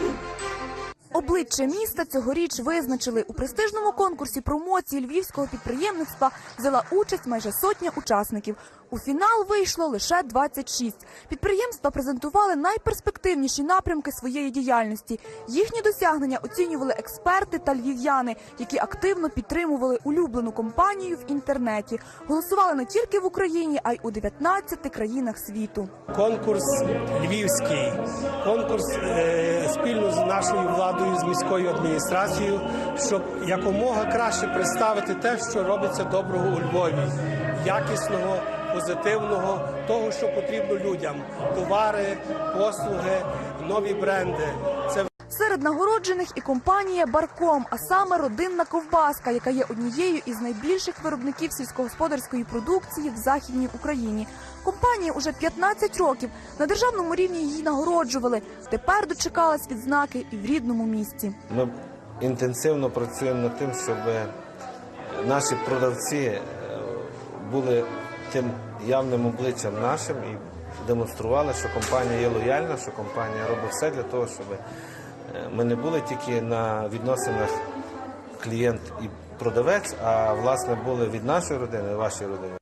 you. Обличчя міста цьогоріч визначили у престижному конкурсі промоції львівського підприємництва взяла участь майже сотня учасників. У фінал вийшло лише 26. Підприємства презентували найперспективніші напрямки своєї діяльності. Їхні досягнення оцінювали експерти та львів'яни, які активно підтримували улюблену компанію в інтернеті. Голосували не тільки в Україні, а й у 19 країнах світу. Конкурс львівський, конкурс е, спільно з нашою владою, з міською адміністрацією, щоб якомога краще представити те, що робиться доброго у Львові, якісного, позитивного, того, що потрібно людям: товари, послуги, нові бренди. Серед нагороджених і компанія Барком, а саме родинна ковбаска, яка є однією із найбільших виробників сільськогосподарської продукції в західній Україні. Компанія уже 15 років на державному рівні її нагороджували. Тепер дочекалась відзнаки і в рідному місті. Ми інтенсивно працюємо над тим, щоб наші продавці е, були тим явним обличчям нашим і демонстрували, що компанія є лояльна, що компанія робить все для того, щоб ми не були тільки на відносинах клієнт і продавець, а власне були від нашої родини, вашої родини.